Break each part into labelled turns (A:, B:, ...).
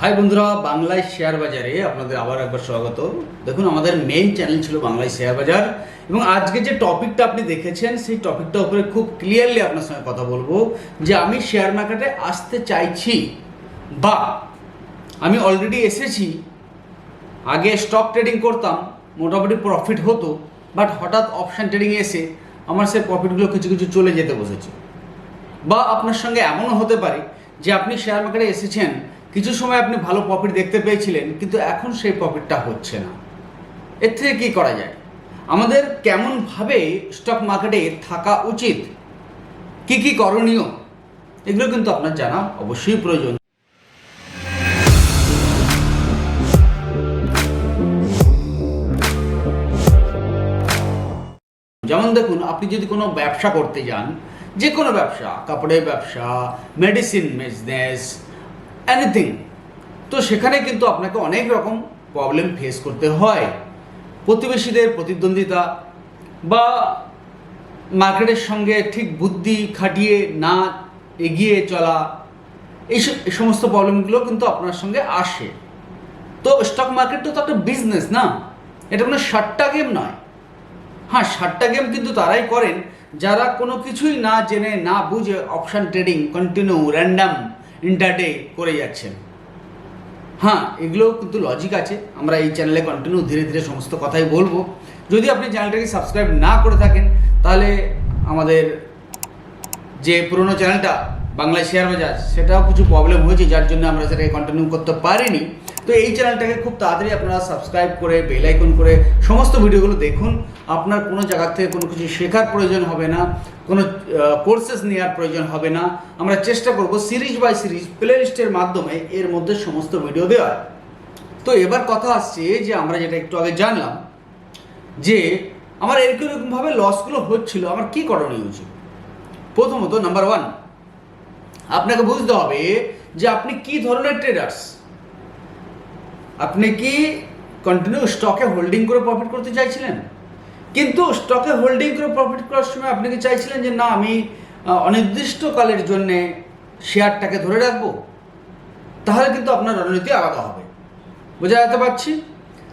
A: High বন্ধুরা, বাংলায় share বাজারে আপনাদের আবার একবার স্বাগত। দেখুন, আমাদের মেইন চ্যানেল ছিল বাংলায় শেয়ার বাজার এবং আজকে যে টপিকটা আপনি দেখেছেন, সেই টপিকটা উপরে খুব ক্লিয়ারলি আপনার সঙ্গে কথা বলব যে আমি শেয়ার মার্কেটে আসতে চাইছি বা আমি অলরেডি এসেছি, আগে স্টক ট্রেডিং করতাম, মোটামুটি প্রফিট হতো বাট হঠাৎ অপশান ট্রেডিংয়ে এসে আমার সেই প্রফিটগুলো কিছু কিছু চলে যেতে বসেছে। বা আপনার সঙ্গে এমনও হতে পারে যে আপনি শেয়ার মার্কেটে এসেছেন কিছু সময় আপনি ভালো প্রফিট দেখতে পেয়েছিলেন, কিন্তু এখন সেই প্রফিটটা হচ্ছে না। এর থেকে কী করা যায়? আমাদের কেমনভাবে স্টক মার্কেটে থাকা উচিত? কি কি করণীয়? এগুলো কিন্তু আপনার জানা অবশ্যই প্রয়োজন। যেমন দেখুন, আপনি যদি কোনো ব্যবসা করতে যান যে কোনো ব্যবসা, কাপড়ের ব্যবসা মেডিসিন বিজনেস এনিথিং তো সেখানে কিন্তু আপনাকে অনেক রকম প্রবলেম ফেস করতে হয়। প্রতিবেশীদের প্রতিদ্বন্দ্বিতা বা মার্কেটের সঙ্গে ঠিক বুদ্ধি খাটিয়ে না এগিয়ে চলা, এই সমস্ত প্রবলেমগুলো কিন্তু আপনার সঙ্গে আসে। তো স্টক মার্কেট তো তো একটা বিজনেস না। এটা কোনো সাট্টা গেম নয়। হ্যাঁ সাতটা গেম কিন্তু তারাই করেন। যারা কোনো কিছুই না জেনে, না বুঝে option trading continue random intraday করে যাচ্ছেন। হ্যাঁ এগুলোও কিন্তু লজিক আছে। আমরা এই চ্যানেলে কন্টিনিউ ধীরে ধীরে সমস্ত কথাই বলব। যদি আপনি চ্যানেলটাকে সাবস্ক্রাইব না করে থাকেন, তাহলে আমাদের যে পুরনো চ্যানেলটা বাংলা শেয়ার বাজার সেটাও কিছু প্রবলেম হয়েছে, যার জন্য আমরা সেটাকে কন্টিনিউ করতে পারিনি। তো এই চ্যানেলটাকে খুব তাড়াতাড়ি আপনারা সাবস্ক্রাইব করে বেল আইকন করে সমস্ত ভিডিওগুলো দেখুন। আপনার কোনো জায়গার থেকে কোনো কিছু শেখার প্রয়োজন হবে না, কোনো কোর্সেস নেওয়ার প্রয়োজন হবে না। আমরা চেষ্টা করব সিরিজ বাই সিরিজ প্লে লিস্টের মাধ্যমে এর মধ্যে সমস্ত ভিডিও দেওয়ার। তো এবার কথা আসছে যে আমরা যেটা একটু আগে জানলাম, যে আমার এরকম এরকমভাবে লসগুলো হচ্ছিল, আমার কী করণীয় উচিত প্রথমত নাম্বার ওয়ান আপনাকে বুঝতে হবে যে আপনি কি ধরনের ট্রেডার্স আপনি কি কন্টিনিউ স্টকে হোল্ডিং করে প্রফিট করতে চাইছিলেন? কিন্তু স্টকে হোল্ডিং করে প্রফিট করার সময় আপনি কি চাইছিলেন যে, না, আমি অনির্দিষ্টকালের জন্যে শেয়ারটাকে ধরে রাখব? তাহলে কিন্তু আপনার রণনীতি আলাদা হবে। বোঝা যেতে পারছি?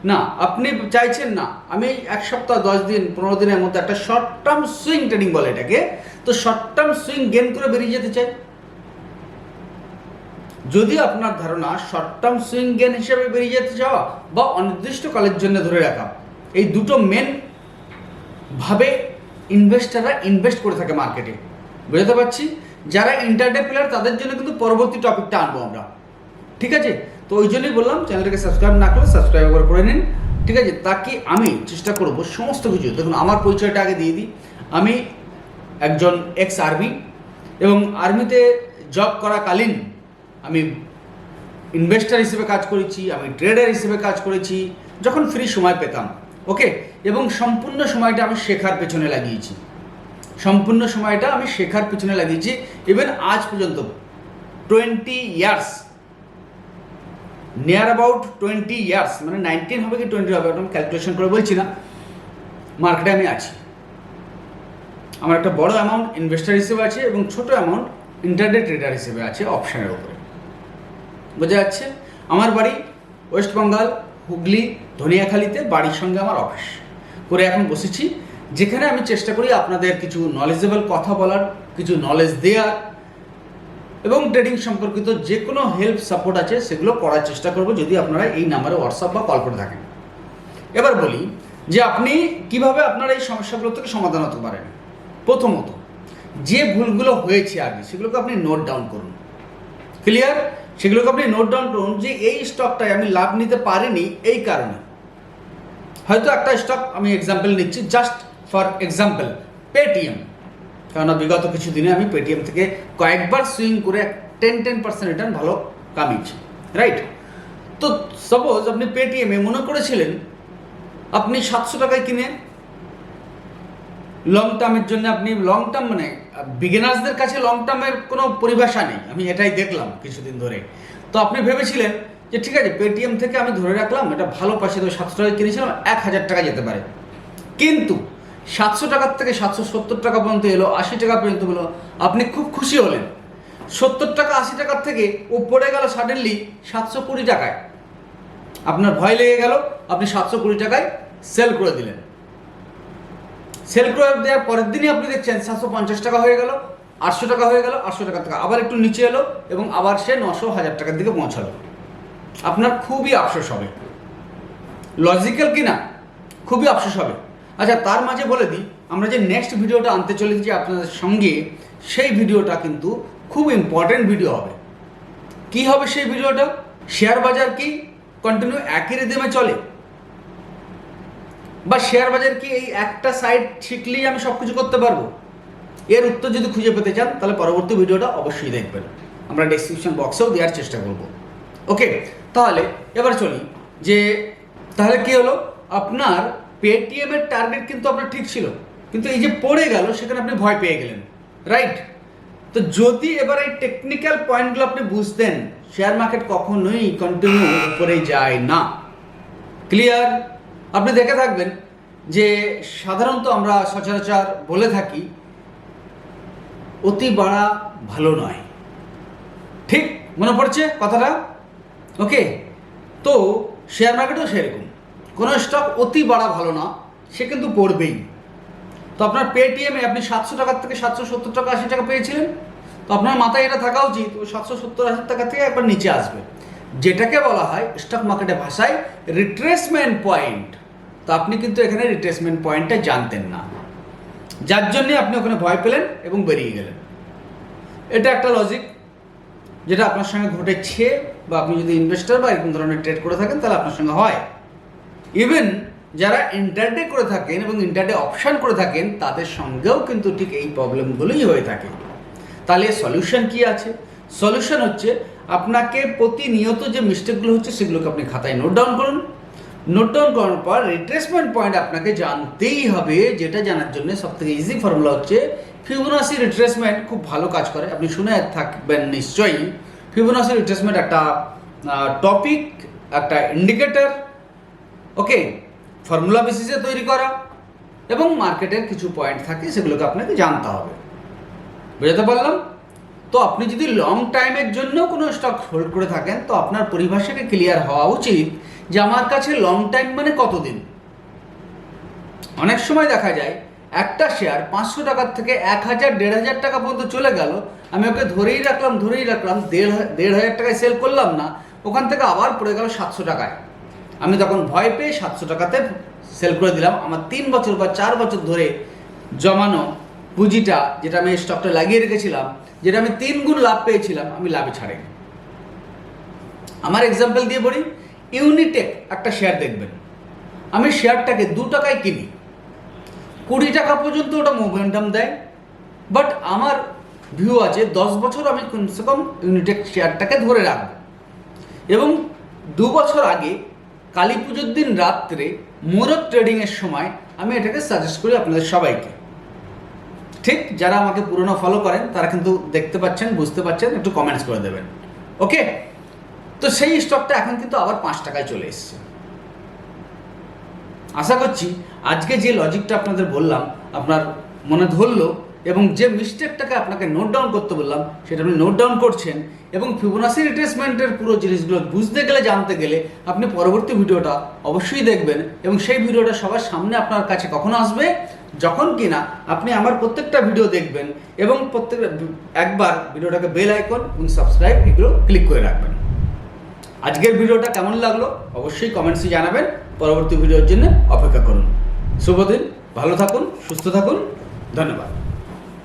A: না, আপনি চাইছেন না। আমি এক সপ্তাহ, দশ দিন, পনেরো দিনের মধ্যে একটা শর্ট টার্ম সুইং ট্রেডিং বলে এটাকে। তো শর্ট টার্ম সুইং গেন করে বেরিয়ে যেতে চাই। যদি আপনার ধারণা শর্ট টার্ম সুইং গেন হিসেবে বেরিয়ে যেতে চাওয়া বা অনির্দিষ্টকালের জন্য ধরে রাখা, এই দুটো মেন ভাবে ইনভেস্টাররা ইনভেস্ট করে থাকে মার্কেটে বুঝতে পারছি? যারা ইন্টারডে প্লেয়ার তাদের জন্য কিন্তু পরবর্তী টপিকটা আনব আমরা। ঠিক আছে? তো ওই জন্যই বললাম চ্যানেলটাকে সাবস্ক্রাইব না করলে সাবস্ক্রাইব একবার করে নিন। ঠিক আছে? তাকে আমি চেষ্টা করব সমস্ত কিছু। দেখুন, আমার পরিচয়টা আগে দিয়ে দিই। আমি একজন এক্স আর্মি এবং আর্মিতে জব করাকালীন আমি ইনভেস্টার হিসেবে কাজ করেছি, আমি ট্রেডার হিসেবে কাজ করেছি, যখন ফ্রি সময় পেতাম ওকে এবং সম্পূর্ণ সময়টা আমি শেখার পেছনে লাগিয়েছি। সম্পূর্ণ সময়টা আমি শেখার পেছনে লাগিয়েছি। ইভেন আজ পর্যন্ত twenty years near about twenty years মানে নাইনটিন হবে কি টোয়েন্টি হবে আমি ক্যালকুলেশন করে বলছি না। মার্কেটে আমি আছি। আমার একটা বড় অ্যামাউন্ট ইনভেস্টার হিসেবে আছে এবং ছোট অ্যামাউন্ট ইন্টারনেট ট্রেডার হিসেবে আছে অপশানের উপরে। বোঝা যাচ্ছে? আমার বাড়ি ওয়েস্ট বেঙ্গল, হুগলি, ধনিয়াখালীতে বাড়ির সঙ্গে আমার অফিস। করে এখন বসেছি। যেখানে আমি চেষ্টা করি আপনাদের কিছু নলেজেবল কথা বলার, কিছু নলেজ দেওয়ার এবং ট্রেডিং সম্পর্কিত যে কোনো হেল্প সাপোর্ট আছে, সেগুলো করার চেষ্টা করব যদি আপনারা এই নাম্বারে হোয়াটসঅ্যাপ বা কল করে থাকেন। এবার বলি যে আপনি কীভাবে আপনার এই সমস্যাগুলো থেকে সমাধান হতে পারেন? প্রথমত, যে ভুলগুলো হয়েছে আগে, সেগুলোকে আপনি নোট ডাউন করুন। ক্লিয়ার সেগুলোকে আপনি নোট ডাউন করুন যে এই স্টকটায় আমি লাভ নিতে পারিনি এই কারণে। হয়তো একটা স্টক আমি এক্সাম্পল নিচ্ছি জাস্ট ফর এক্সাম্পল পেটিএম কেননা বিগত কিছু দিনে আমি পেটিএম থেকে কয়েকবার সুইং করে টেন টেন পার্সেন্ট রিটার্ন ভালো কামিয়েছি রাইট তো সাপোজ আপনি পেটিএমে মনে করেছিলেন, আপনি সাতশো টাকায় কিনে লং টার্মের জন্য আপনি লং টার্ম মানে বিগিনার্সদের কাছে লং টার্মের কোনো পরিভাষা নেই। আমি এটাই দেখলাম কিছুদিন ধরে। তো আপনি ভেবেছিলেন যে, ঠিক আছে পেটিএম থেকে আমি ধরে রাখলাম, এটা ভালো পাশে তো সাতশো টাকায় কিনেছিলাম, এক হাজার টাকা যেতে পারে। কিন্তু সাতশো টাকার থেকে সাতশো সত্তর টাকা পর্যন্ত এলো, আশি টাকা পর্যন্ত হলো আপনি খুব খুশি হলেন। সত্তর টাকা, আশি টাকার থেকে ও পড়ে গেল সাডেনলি সাতশো কুড়ি টাকায়। আপনার ভয় লেগে গেল, আপনি সাতশো কুড়ি টাকায় সেল করে দিলেন। সেল করে দেওয়ার পরের দিনই আপনি দেখছেন সাতশো পঞ্চাশ টাকা হয়ে গেল, আটশো টাকা হয়ে গেল, আটশো টাকা থেকে আবার একটু নিচে এলো এবং আবার সে নশো হাজার টাকার দিকে পৌঁছালো। আপনার খুবই আফসোস হবে। লজিক্যাল কি না? খুবই আফসোস হবে। আচ্ছা তার মাঝে বলে দিই, আমরা যে নেক্সট ভিডিওটা আনতে চলেছি আপনাদের সঙ্গে, সেই ভিডিওটা কিন্তু খুব ইম্পর্টেন্ট ভিডিও হবে। কি হবে সেই ভিডিওটা? শেয়ার বাজার কি? কন্টিনিউ একই রিদমে চলে। বা শেয়ার বাজার কি এই একটা সাইড শিখলেই আমি সব কিছু করতে পারব? এর উত্তর যদি খুঁজে পেতে চান, তাহলে পরবর্তী ভিডিওটা অবশ্যই দেখবেন। আমরা ডিসক্রিপশন বক্সেও দেওয়ার চেষ্টা করব। ওকে তাহলে এবার চলি যে, তাহলে কি হলো? আপনার পেটিএম এর টার্গেট কিন্তু আপনার ঠিক ছিল। কিন্তু এই যে পড়ে গেল, সেখানে আপনি ভয় পেয়ে গেলেন। রাইট তো যদি এবার এই টেকনিক্যাল পয়েন্টগুলো আপনি বুঝতেন শেয়ার মার্কেট কখনোই কন্টিনিউ উপরে যায় না। ক্লিয়ার আপনি দেখে থাকবেন যে সাধারণত আমরা সচরাচর বলে থাকি, অতি বাড়া ভালো নয়। ঠিক? মনে পড়ছে কথাটা? ওকে? তো শেয়ার মার্কেটও সেরকম। কোনো স্টক অতি বাড়া ভালো না, সে কিন্তু পড়বেই। তো আপনার পেটিএমে আপনি সাতশো টাকার থেকে সাতশো সত্তর টাকা, আশি টাকা পেয়েছিলেন। তো আপনার মাথায় এটা থাকা উচিত, ওই সাতশো সত্তর, আশি টাকা থেকে একবার নিচে আসবে। যেটাকে বলা হয় স্টক মার্কেটে ভাষায় রিট্রেসমেন্ট পয়েন্ট তো আপনি কিন্তু এখানে রিট্রেসমেন্ট পয়েন্টটা জানতেন না। যার জন্যে আপনি ওখানে ভয় পেলেন এবং বেরিয়ে গেলেন। এটা একটা লজিক যেটা আপনার সঙ্গে ঘটেছে বা আপনি যদি ইনভেস্টার বা এরকম ধরনের ট্রেড করে থাকেন, তাহলে আপনার সঙ্গে হয়। ইভেন যারা ইন্টারডে করে থাকেন এবং ইন্টারডে অপশান করে থাকেন, তাদের সঙ্গেও কিন্তু ঠিক এই প্রবলেমগুলোই হয়ে থাকে। তাহলে সলিউশন কি আছে? সলিউশন হচ্ছে, আপনাকে প্রতিনিয়ত যে মিস্টেকগুলো হচ্ছে, সেগুলোকে আপনি খাতায় নোট ডাউন করুন। নোট ডাউন করার পর রিট্রেসমেন্ট পয়েন্ট আপনাকে জানতেই হবে, যেটা জানার জন্য সবথেকে ইজি ফর্মুলা হচ্ছে ফিবোনাসি রিট্রেসমেন্ট খুব ভালো কাজ করে। আপনি শুনে থাকবেন নিশ্চয়ই। ফিবোনাসি রিট্রেসমেন্ট একটা টপিক একটা ইন্ডিকেটর ওকে ফর্মুলা বেসিসে তৈরি করা এবং মার্কেটের কিছু পয়েন্ট থাকে সেগুলোকে আপনাকে জানতে হবে। বুঝতে পারলাম? তো আপনি যদি লং টাইমের জন্য কোনো স্টক হোল্ড করে থাকেন, তো আপনার পরিভাষাকে ক্লিয়ার হওয়া উচিত যে আমার কাছে লং টাইম মানে কতদিন? অনেক সময় দেখা যায়, একটা শেয়ার পাঁচশো টাকার থেকে এক হাজার, দেড় হাজার টাকা পর্যন্ত চলে গেল, আমি ওকে ধরেই রাখলাম ধরেই রাখলাম, দেড় দেড় হাজার টাকায় সেল করলাম না, ওখান থেকে আবার পড়ে গেল সাতশো টাকায়। আমি তখন ভয় পেয়ে সাতশো টাকাতে সেল করে দিলাম। আমার তিন বছর বা চার বছর ধরে জমানো পুঁজিটা যেটা আমি স্টকটা লাগিয়ে রেখেছিলাম, যেটা আমি তিন গুণ লাভ পেয়েছিলাম, আমি লাভে ছাড়ে আমার এক্সাম্পল দিয়ে বলি ইউনিটেক একটা শেয়ার দেখবেন। আমি শেয়ারটাকে দু টাকায় কিনি। কুড়ি টাকা পর্যন্ত ওটা মোমেন্টাম দেয় বাট আমার ভিউ আছে দশ বছর আমি কমসে কম ইউনিটেক শেয়ারটাকে ধরে রাখব। এবং দু বছর আগে কালী পুজোর দিন রাত্রে মোরক ট্রেডিংয়ের সময় আমি এটাকে সাজেস্ট করি আপনাদের সবাইকে। ঠিক যারা আমাকে পুরনো ফলো করেন, তারা কিন্তু দেখতে পাচ্ছেন, বুঝতে পাচ্ছেন, একটু কমেন্টস করে দেবেন। ওকে তো সেই স্টকটা এখন কিন্তু আবার পাঁচ টাকায় চলে এসছে। আশা করছি আজকে যে লজিকটা আপনাদের বললাম, আপনার মনে ধরলো, এবং যে মিস্টেকটাকে আপনাকে নোট ডাউন করতে বললাম, সেটা আপনি নোট ডাউন করছেন, এবং ফিবোনাসি রিট্রেসমেন্টের পুরো জিনিসগুলো বুঝতে গেলে, জানতে গেলে, আপনি পরবর্তী ভিডিওটা অবশ্যই দেখবেন, এবং সেই ভিডিওটা সবার সামনে আপনার কাছে কখন আসবে যখন কিনা আপনি আমার প্রত্যেকটা ভিডিও দেখবেন এবং প্রত্যেক, একবার ভিডিওটাকে বেল আইকন এবং সাবস্ক্রাইব এগুলো ক্লিক করে রাখবেন। আজকের ভিডিওটা কেমন লাগল অবশ্যই কমেন্টসে জানাবেন। পরবর্তী ভিডিওর জন্য অপেক্ষা করুন। শুভদিন ভালো থাকুন, সুস্থ থাকুন। ধন্যবাদ।